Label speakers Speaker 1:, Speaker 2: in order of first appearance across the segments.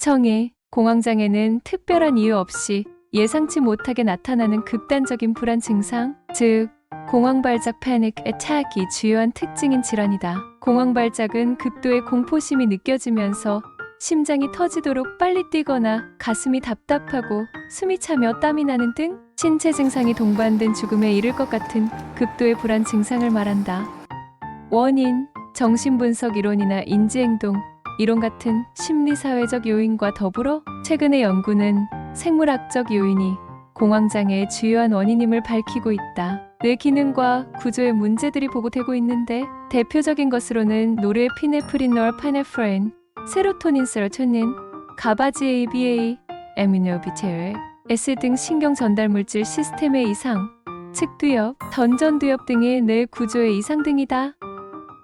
Speaker 1: 청해, 공황장애는 특별한 이유 없이 예상치 못하게 나타나는 극단적인 불안 증상, 즉 공황발작 패닉 애택이 주요한 특징인 질환이다. 공황발작은 극도의 공포심이 느껴지면서 심장이 터지도록 빨리 뛰거나 가슴이 답답하고 숨이 차며 땀이 나는 등 신체 증상이 동반된 죽음에 이를 것 같은 극도의 불안 증상을 말한다. 원인, 정신분석 이론이나 인지행동, 이론 같은 심리사회적 요인과 더불어 최근의 연구는 생물학적 요인이 공황장애의 주요한 원인임을 밝히고 있다. 뇌 기능과 구조의 문제들이 보고되고 있는데 대표적인 것으로는 노르에피네프린, 노르파네프린, 세로토닌, 세로토닌, 가바지 ABA, 에미노비테르, S 등 신경 전달 물질 시스템의 이상, 측두엽, 던전두엽 등의 뇌 구조의 이상 등이다.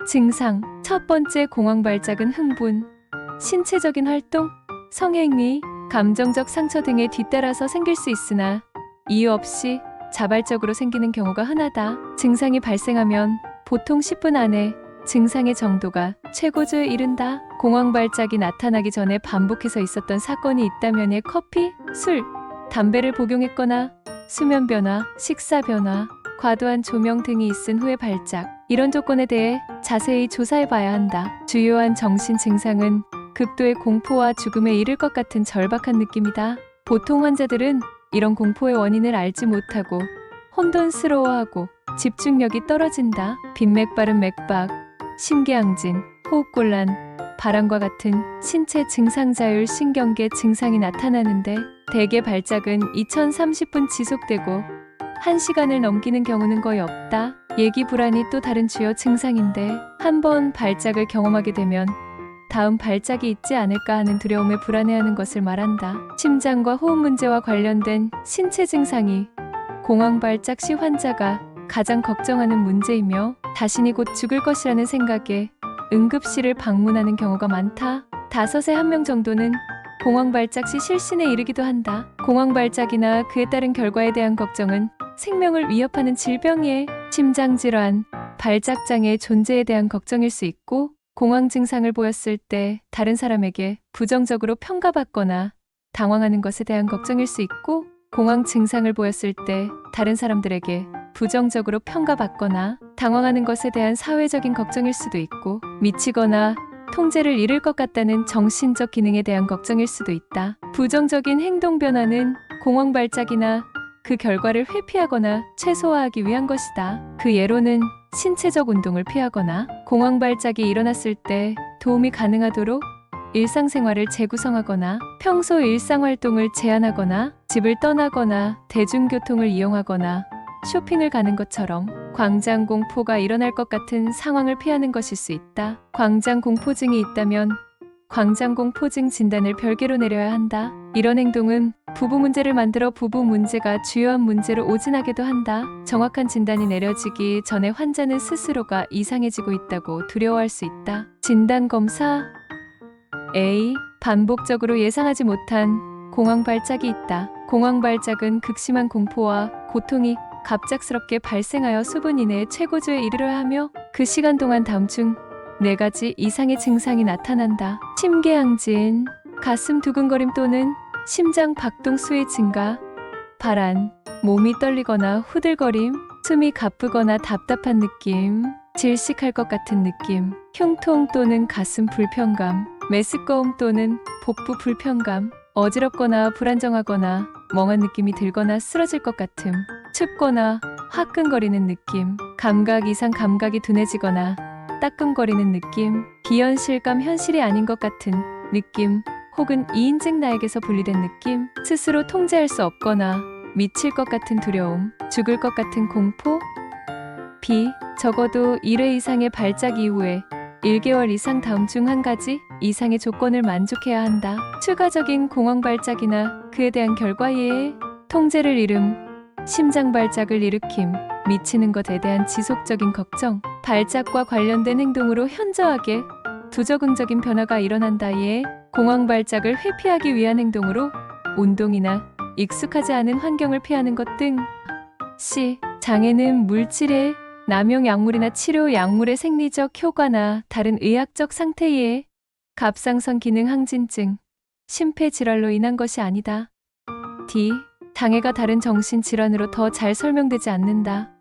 Speaker 1: 증상 첫 번째 공황 발작은 흥분, 신체적인 활동, 성행위, 감정적 상처 등에 뒤따라서 생길 수 있으나 이유 없이 자발적으로 생기는 경우가 흔하다. 증상이 발생하면 보통 10분 안에 증상의 정도가 최고조에 이른다. 공황 발작이 나타나기 전에 반복해서 있었던 사건이 있다면에 커피, 술, 담배를 복용했거나 수면 변화, 식사 변화, 과도한 조명 등이 있은 후의 발작. 이런 조건에 대해 자세히 조사해 봐야 한다. 주요한 정신 증상은 극도의 공포와 죽음에 이를 것 같은 절박한 느낌이다. 보통 환자들은 이런 공포의 원인을 알지 못하고 혼돈스러워하고 집중력이 떨어진다. 빈맥바른 맥박, 심계항진, 호흡곤란, 바람과 같은 신체 증상 자율 신경계 증상이 나타나는데 대개 발작은 2030분 지속되고 1시간을 넘기는 경우는 거의 없다. 예기 불안이 또 다른 주요 증상인데 한 번 발작을 경험하게 되면 다음 발작이 있지 않을까 하는 두려움에 불안해하는 것을 말한다. 심장과 호흡 문제와 관련된 신체 증상이 공황 발작 시 환자가 가장 걱정하는 문제이며 자신이 곧 죽을 것이라는 생각에 응급실을 방문하는 경우가 많다. 다섯에 한 명 정도는 공황 발작 시 실신에 이르기도 한다. 공황 발작이나 그에 따른 결과에 대한 걱정은 생명을 위협하는 질병의 심장 질환, 발작 장애의 존재에 대한 걱정일 수 있고 공황 증상을 보였을 때 다른 사람에게 부정적으로 평가받거나 당황하는 것에 대한 걱정일 수 있고 공황 증상을 보였을 때 다른 사람들에게 부정적으로 평가받거나 당황하는 것에 대한 사회적인 걱정일 수도 있고 미치거나 통제를 잃을 것 같다는 정신적 기능에 대한 걱정일 수도 있다. 부정적인 행동 변화는 공황 발작이나 그 결과를 회피하거나 최소화하기 위한 것이다. 그 예로는 신체적 운동을 피하거나 공황 발작이 일어났을 때 도움이 가능하도록 일상생활을 재구성하거나 평소 일상 활동을 제한하거나 집을 떠나거나 대중교통을 이용하거나 쇼핑을 가는 것처럼 광장 공포가 일어날 것 같은 상황을 피하는 것일 수 있다. 광장 공포증이 있다면 광장 공포증 진단을 별개로 내려야 한다. 이런 행동은 부부 문제를 만들어 부부 문제가 주요한 문제로 오진하게도 한다. 정확한 진단이 내려지기 전에 환자는 스스로가 이상해지고 있다고 두려워할 수 있다. 진단 검사 A. 반복적으로 예상하지 못한 공황 발작이 있다. 공황 발작은 극심한 공포와 고통이 갑작스럽게 발생하여 수분 이내에 최고조에 이르러야 하며 그 시간 동안 다음 중네 가지 이상의 증상이 나타난다. 심계항진, 가슴 두근거림 또는 심장 박동 수의 증가, 발한, 몸이 떨리거나 후들거림, 숨이 가쁘거나 답답한 느낌, 질식할 것 같은 느낌, 흉통 또는 가슴 불편감, 메스꺼움 또는 복부 불편감, 어지럽거나 불안정하거나 멍한 느낌이 들거나 쓰러질 것 같음, 춥거나 화끈거리는 느낌, 감각 이상 감각이 둔해지거나 따끔거리는 느낌, 비현실감 현실이 아닌 것 같은 느낌, 혹은 이인증 나에게서 분리된 느낌, 스스로 통제할 수 없거나 미칠 것 같은 두려움, 죽을 것 같은 공포, B. 적어도 1회 이상의 발작 이후에 1개월 이상 다음 중 한 가지 이상의 조건을 만족해야 한다. 추가적인 공황 발작이나 그에 대한 결과에 통제를 잃음, 심장 발작을 일으킴, 미치는 것에 대한 지속적인 걱정, 발작과 관련된 행동으로 현저하게 부적응적인 변화가 일어난다에 공황 발작을 회피하기 위한 행동으로 운동이나 익숙하지 않은 환경을 피하는 것 등. C. 장애는 물질의 남용 약물이나 치료 약물의 생리적 효과나 다른 의학적 상태에 갑상선 기능 항진증, 심폐 질환로 인한 것이 아니다. D. 장애가 다른 정신 질환으로 더 잘 설명되지 않는다.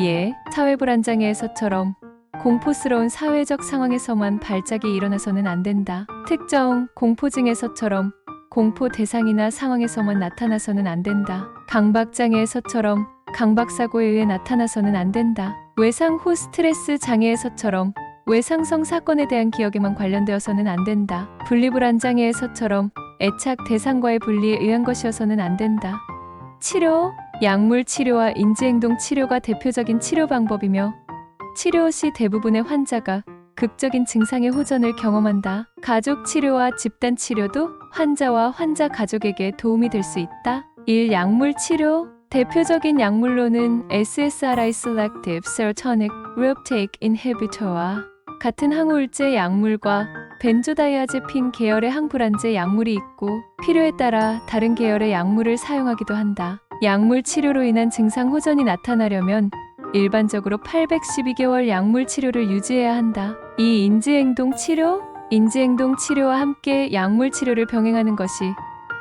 Speaker 1: 예, 사회 불안장애에서처럼 공포스러운 사회적 상황에서만 발작이 일어나서는 안 된다. 특정 공포증에서처럼 공포 대상이나 상황에서만 나타나서는 안 된다. 강박장애에서처럼 강박사고에 의해 나타나서는 안 된다. 외상 후 스트레스 장애에서처럼 외상성 사건에 대한 기억에만 관련되어서는 안 된다. 분리불안 장애에서처럼 애착 대상과의 분리에 의한 것이어서는 안 된다. 치료, 약물 치료와 인지행동 치료가 대표적인 치료 방법이며 치료 시 대부분의 환자가 극적인 증상의 호전을 경험한다. 가족 치료와 집단 치료도 환자와 환자 가족에게 도움이 될 수 있다. 1. 약물 치료 대표적인 약물로는 SSRI Selective Serotonic Reuptake Inhibitor와 같은 항우울제 약물과 벤조다이아제핀 계열의 항불안제 약물이 있고 필요에 따라 다른 계열의 약물을 사용하기도 한다. 약물 치료로 인한 증상 호전이 나타나려면 일반적으로 812개월 약물 치료를 유지해야 한다. 이 인지행동 치료, 인지행동 치료와 함께 약물 치료를 병행하는 것이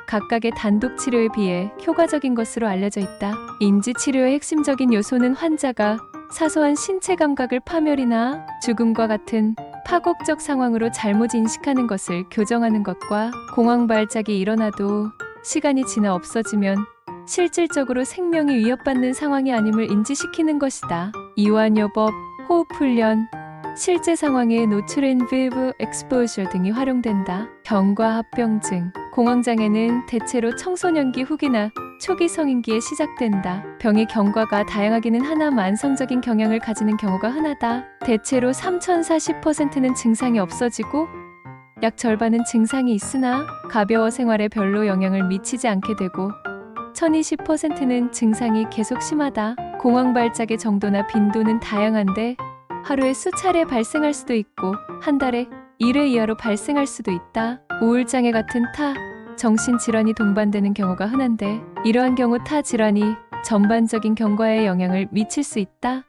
Speaker 1: 각각의 단독 치료에 비해 효과적인 것으로 알려져 있다. 인지 치료의 핵심적인 요소는 환자가 사소한 신체 감각을 파멸이나 죽음과 같은 파국적 상황으로 잘못 인식하는 것을 교정하는 것과 공황 발작이 일어나도 시간이 지나 없어지면 실질적으로 생명이 위협받는 상황이 아님을 인지시키는 것이다. 이완요법, 호흡훈련, 실제 상황에 노출인 vive exposure 등이 활용된다. 병과 합병증, 공황장애는 대체로 청소년기 후기나 초기 성인기에 시작된다. 병의 경과가 다양하기는 하나 만성적인 경향을 가지는 경우가 흔하다. 대체로 3040%는 증상이 없어지고 약 절반은 증상이 있으나 가벼워 생활에 별로 영향을 미치지 않게 되고 1020%는 증상이 계속 심하다. 공황 발작의 정도나 빈도는 다양한데 하루에 수차례 발생할 수도 있고 한 달에 1회 이하로 발생할 수도 있다. 우울장애 같은 타 정신질환이 동반되는 경우가 흔한데 이러한 경우 타 질환이 전반적인 경과에 영향을 미칠 수 있다.